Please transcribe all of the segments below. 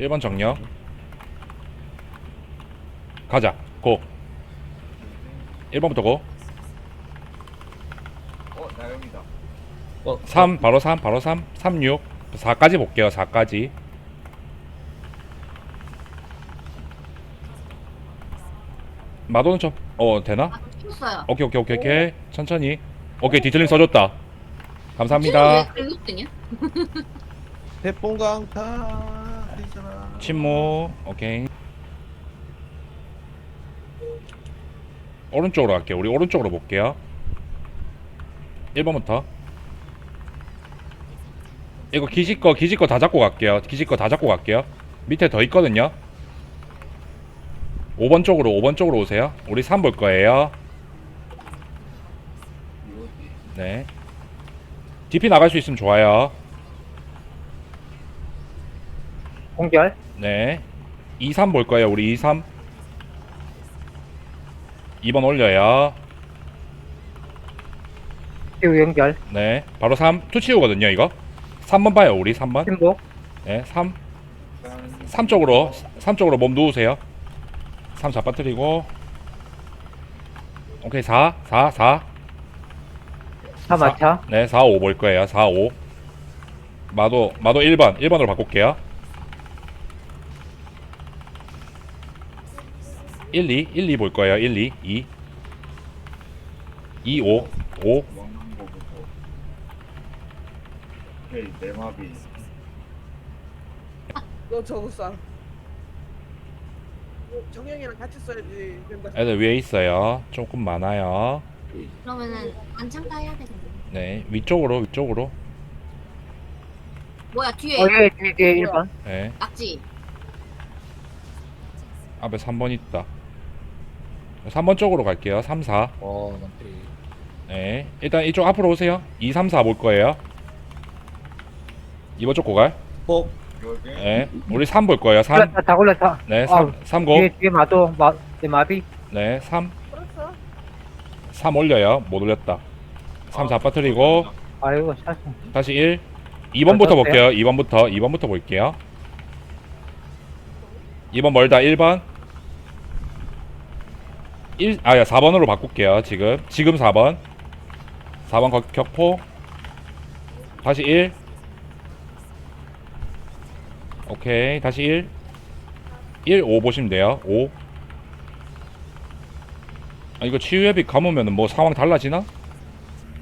1번 정력 가자. 고. 1번부터 고. 어 나영이다. 어, 3 바로 3 바로 3 3 6 4까지 볼게요 4까지. 마도는 좀어 되나? 아. 오케이 오케이 오케이 오케이. 천천히. 오케이 디틀링 써줬다. 감사합니다. 왜 1루트냐? 태풍강타 침묵 오케이. 오른쪽으로 갈게요. 우리 오른쪽으로 볼게요. 1번부터. 이거 기지거 기지거 다 잡고 갈게요. 기지거 다 잡고 갈게요. 밑에 더 있거든요. 5번 쪽으로 5번 쪽으로 오세요. 우리 3 볼 거예요. 네. DP 나갈 수 있으면 좋아요 공결 네. 2, 3 볼 거예요. 우리 2, 3. 2번 올려요. 치유 연결 네. 바로 3. 투치우거든요, 이거. 3번 봐요, 우리 3번. 침묵 네, 3. 3 쪽으로, 3 쪽으로 몸 누우세요. 3 잡아뜨리고. 오케이, 4, 4, 4. 사마차 네, 4, 5 볼 거예요. 4, 5. 마도, 마도 1번. 1번으로 바꿀게요. 1, 2, 1, 2 볼 거예요. 1, 2, 2. 2, 5, 5. 먹는 거부터. 오케이 내 마비. 너 저거 쏴. 정영이랑 같이 써야지 된다. 애들 위에 있어요. 조금 많아요. 그러면은 안창다 해야 되겠네. 네, 위쪽으로, 위쪽으로. 뭐야 뒤에 어예 뒤에 뒤에 1번 네, 낙지. 앞에 3번 있다. 3번 쪽으로 갈게요. 3, 4. 어, 난테. 네, 일단 이쪽 앞으로 오세요. 2, 3, 4 볼 거예요. 2번 쪽 고갈. 폭. 여기. 네, 우리 3 볼 거예요. 3. 굴렸다 다 굴렸다 네, 아, 3, 3 고. 뒤에 뒤에 마도 마, 내 마비 네, 3. 풀었어? 3 올려요. 못 올렸다. 3 잡아뜨리고 아이고 샷 다시 1. 2번부터 떴어요? 볼게요. 2번부터. 2번부터 볼게요. 2번 멀다. 1번. 1 아야 4번으로 바꿀게요. 지금. 지금 4번. 4번 거- 격포. 다시 1. 오케이. 다시 1. 1 5 보시면 돼요. 5. 아 이거 치유협이 감으면 뭐 상황 달라지나?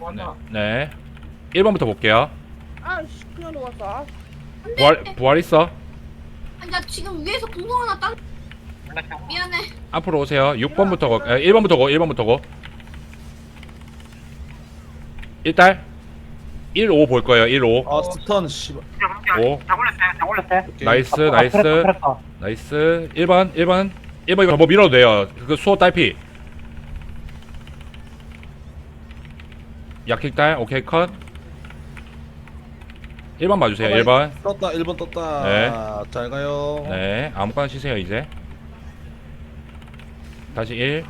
왔나? 네. 1번부터 볼게요. 아씨 그냥 놓았어. 아, 부활 부활 있어. 아니 나 지금 위에서 궁금 하나 딴. 미안해. 앞으로 오세요. 6번부터 고, 에, 1번부터 고, 1번부터 고. 1달 1, 5 볼 거예요. 1, 5. 아, 스턴 씨발. 5. 다 굴렸어요 다 굴렸어요 오케이. 나이스, 아, 나이스. 나이스. 1번, 1번. 1번 이거 뭐 밀어도 돼요. 그 수호 딸피. 약킬딸. 오케이, 컷. 1번 봐주세요. 1번. 떴다. 1번 떴다. 네. 잘 가요. 네, 아무거나 치세요, 이제. 다시 1.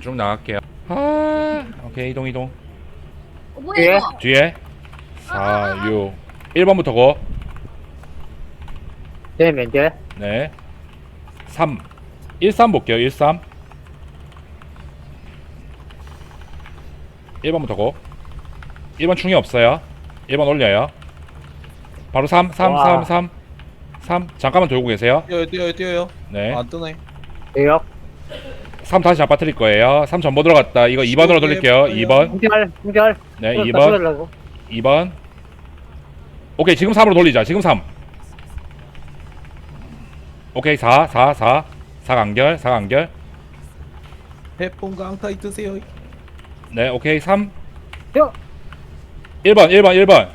쭉 나갈게요. 아, 오케이, 이동, 이동. 어, 뭐야 예. 이거? 뒤에 4, 6 1번부터 고 네 면제 네 3 1, 3 볼게요 1, 3 1번부터 고 1번 충이 없어요 1번 올려요 바로 3, 3, 와. 3, 3 3 잠깐만 돌고 계세요 뛰어요, 뛰어요, 뛰어요. 네 안 뜨네. 대역 3 다시 잡아뜨릴 거예요. 3 전보 들어갔다. 이거 2번으로 돌릴게요. 2번. 공결 공결 네 풀었다, 2번. 풀으려고. 2번. 오케이 지금 3으로 돌리자. 지금 3 오케이 4 4 4 4 간결 4 간결. 태풍강타 있으세요. 네 오케이 3 야. 1번 1번 1번.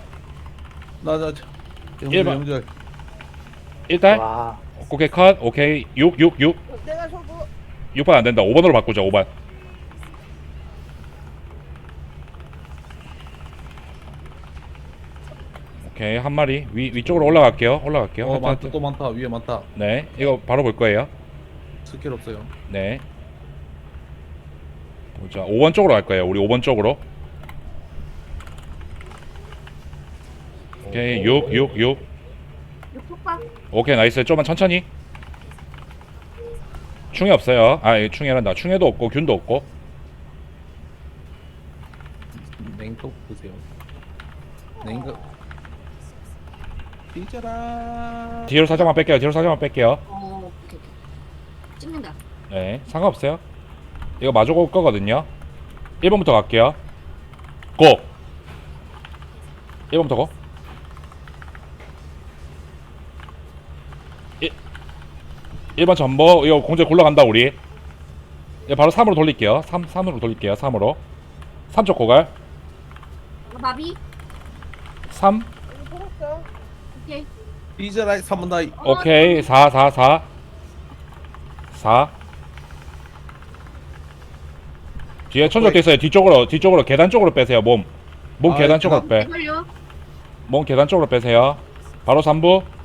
나, 나, 저. 일 번. 영절. 1달. 와 오케이 컷 오케이 6 6 6 내가 저거 6번 안 된다 5번으로 바꾸자 5번 오케이 한 마리 위, 위쪽으로 올라갈게요 올라갈게요 어, 하트, 많다. 하트. 또 많다. 위에 많다. 네 이거 바로 볼 거예요 스킬 없어요. 네. 보자. 5번 쪽으로 갈 거예요. 우리 5번 쪽으로. 오케이. 6, 6, 6. 육폭박. 오케이 나이스 좀만 천천히 충이 없어요 아 예, 충이란다 충에도 없고 균도 없고 냉toch 보세요. 냉각. 삐져라. 뒤로 살짝만 뺄게요 뒤로 살짝만 뺄게요 어, 오케이, 오케이. 찍는다. 네 상관없어요 이거 마주고 올 거거든요 1번부터 갈게요 고 1번부터 고 1번 전보 이거 공제 굴러간다 우리 이거 바로 3으로 돌릴게요 3, 3으로 돌릴게요 3으로 3쪽 고갈 어, 마비. 3 여기 돌았어. 오케이. 삐져라. 3번 다이. 어, 오케이 4 4 4 4 뒤에 천적도 있어요 뒤쪽으로 뒤쪽으로 계단 쪽으로 빼세요 몸몸 아, 계단 쪽으로 계단. 빼 걸려. 몸 계단 쪽으로 빼세요 바로 3부 내가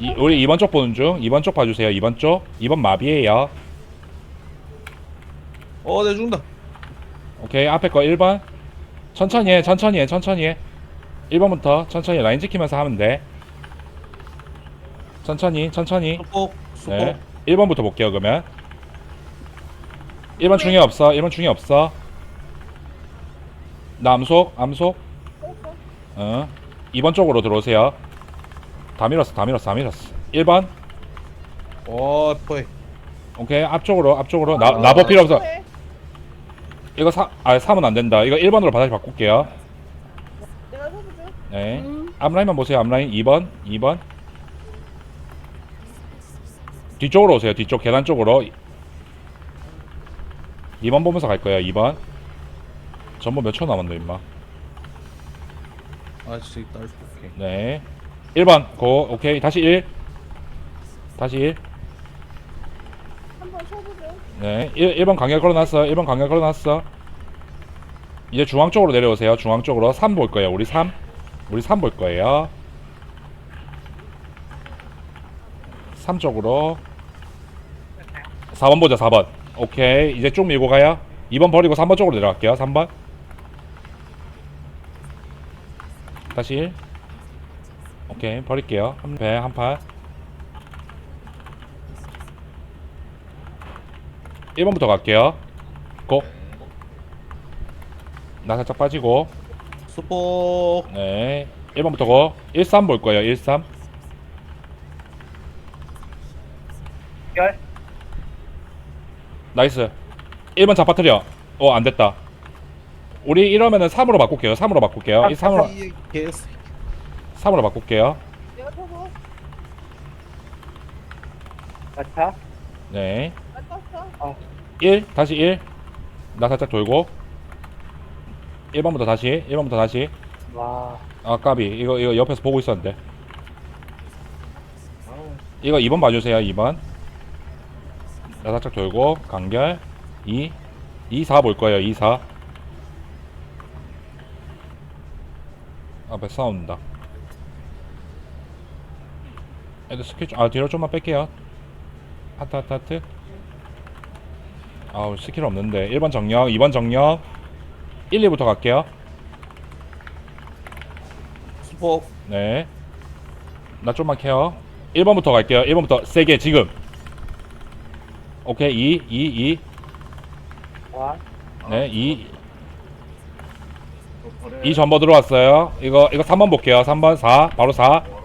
이, 터- 우리 2번 쪽 보는 중. 2번 쪽 봐주세요. 2번 쪽. 2번 마비에요. 어, 내 죽는다. 오케이 앞에 거 1번. 천천히 해 천천히 해 천천히 해. 1번부터 천천히 라인 지키면서 하면 돼. 천천히 천천히. 수폭. 수폭. 네 1번부터 볼게요 그러면. 1번 중에 없어 1번 중에 없어. 나 암속 암속. 돌았어. 어 2번 쪽으로 들어오세요 다 밀었어 다 밀었어 다 밀었어 1번 어, 포에. 오케이 앞쪽으로 앞쪽으로 나, 아, 나버 필요 없어 네. 이거 사, 아 3은 안 된다 이거 1번으로 다시 바꿀게요 내가 서보죠. 네 음. 앞라인만 보세요 앞라인 2번 2번 뒤쪽으로 오세요 뒤쪽 계단 쪽으로 2번 보면서 갈 거예요 2번 전부 몇 초 남았노 임마 아, 진짜 딸. 오케이. 네 1번. 고. 오케이. 다시 1 다시 1 한번 쳐보죠. 네. 1, 1번 강렬 걸어놨어. 1번 강렬 걸어놨어. 이제 중앙 쪽으로 내려오세요. 중앙 쪽으로 3 볼 거예요. 우리 3 우리 3 볼 거예요. 3 쪽으로. 4번 보자. 4번. 오케이. 이제 쭉 밀고 가요. 2번 버리고 3번 쪽으로 내려갈게요. 3번. 다시 1 오케이 버릴게요 한배 한팔 1번부터 갈게요 고! 나 살짝 빠지고 수폭. 네 1번부터 고 13 볼 거예요 13 열. 나이스 1번 잡아뜨려 어 안됐다 우리 이러면은 3으로 바꿀게요 3으로 바꿀게요 이 3으로 이 개새. 3으로 바꿀게요. 내가 서보. 마차. 네. 나 떴어. 1 다시 1 나 살짝 돌고. 1번부터 다시 1번부터 다시. 와. 아 까비. 이거 이거 옆에서 보고 있었는데. 아우, 이거 2번 봐주세요 2번. 나 살짝 돌고 간결. 2 2 4 볼 거예요 2 4 앞에 싸운다 애들 스킬 좀, 아 뒤로 좀만 뺄게요 하트 하트 하트 아우 스킬 없는데 1번 정령 2번 정령 1, 2부터 갈게요 수폭. 네. 나 좀만 케어. 1번부터 갈게요. 1번부터 세게 지금. 오케이. 2 2 2. 와. 네. 2또 버려야 2 전버 들어왔어요. 이거 이거 3번 볼게요. 3번 4. 바로 4. 멀어.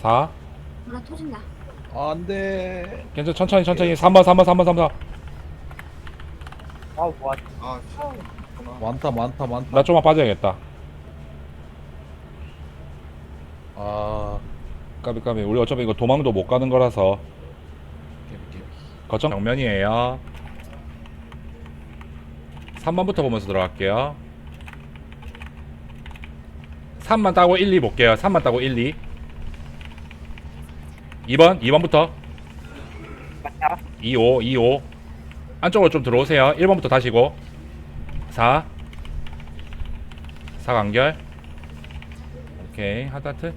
4. 하나 터진다. 아, 안 돼. 괜찮 천천히 천천히 3번 3번 3번 3번. 아우, 와. 아, 씨. 많다, 많다, 많다. 나 좀만 빠져야겠다. 아, 까비 까비. 우리 어차피 이거 도망도 못 가는 거라서. 거점 정면이에요. 3번부터 보면서 들어갈게요. 3만 따고 1, 2 볼게요. 3만 따고 1, 2. 2번, 2번부터. 마차. 2, 5, 2, 5. 안쪽으로 좀 들어오세요. 1번부터 다시고. 4. 4 간결. 오케이. 하다트.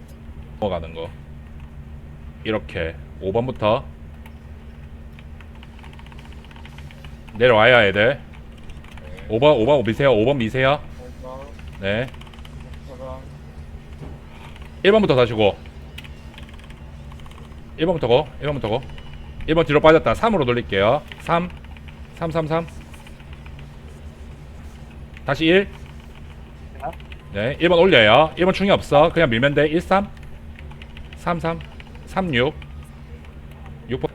넘어가는 거. 이렇게. 5번부터. 내려와요, 애들. 5번, 5번 미세요. 5번 미세요. 어, 네. 1번부터 다시고 1번부터 고 1번부터 고 1번 뒤로 빠졌다 3으로 돌릴게요 3 3 3 3 다시 1 자. 네, 1번 올려요. 1번 충이 없어. 그냥 밀면 돼. 1, 3. 3, 3. 3, 6. 6번.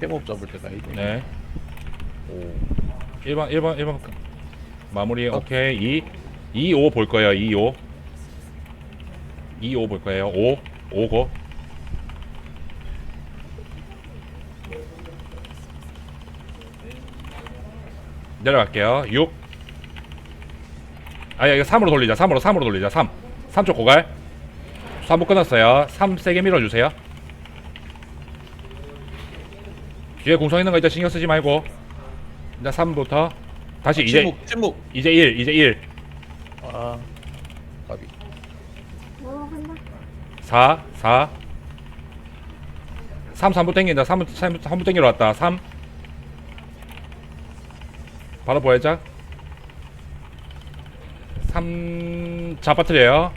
캠업 잡을 때가 이게. 네. 오. 1번, 1번, 1번. 마무리. 오케이. 2. 2, 5 볼 거예요. 2, 5. 2, 5 볼 거예요. 5. 5 고. 내려갈게요. 6. 아, 야, 이거 3으로 돌리자. 3으로, 3으로 돌리자. 3. 3쪽 고갈. 3부 끊었어요. 3 세게 밀어주세요. 뒤에 공성 있는 거 일단 신경 쓰지 말고. 일단 3부터. 다시 이제, 침묵 침묵. 이제 1, 이제 1. 아 가비. 어 한다 4, 4. 3, 3부 땡긴다. 3, 3, 3부 땡기러 왔다. 3. 바로 보여자. 3 잡아트려요.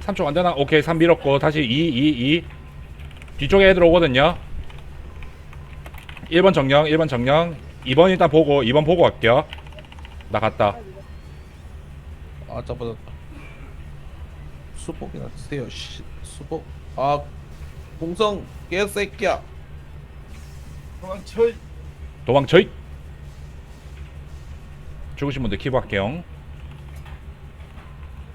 3쪽 안 되나? 오케이. 3 밀었고 다시 2, 2, 2. 뒤쪽에 애들 오거든요. 1번 정령, 1번 정령. 2번 일단 보고 2번 보고 갈게요. 나 갔다. 아 잡아졌다. 수복이나 드세요. 씨 수복. 아 공성 개새끼야. 도망쳐. 도망쳐! 죽으신 분들 키부할게요.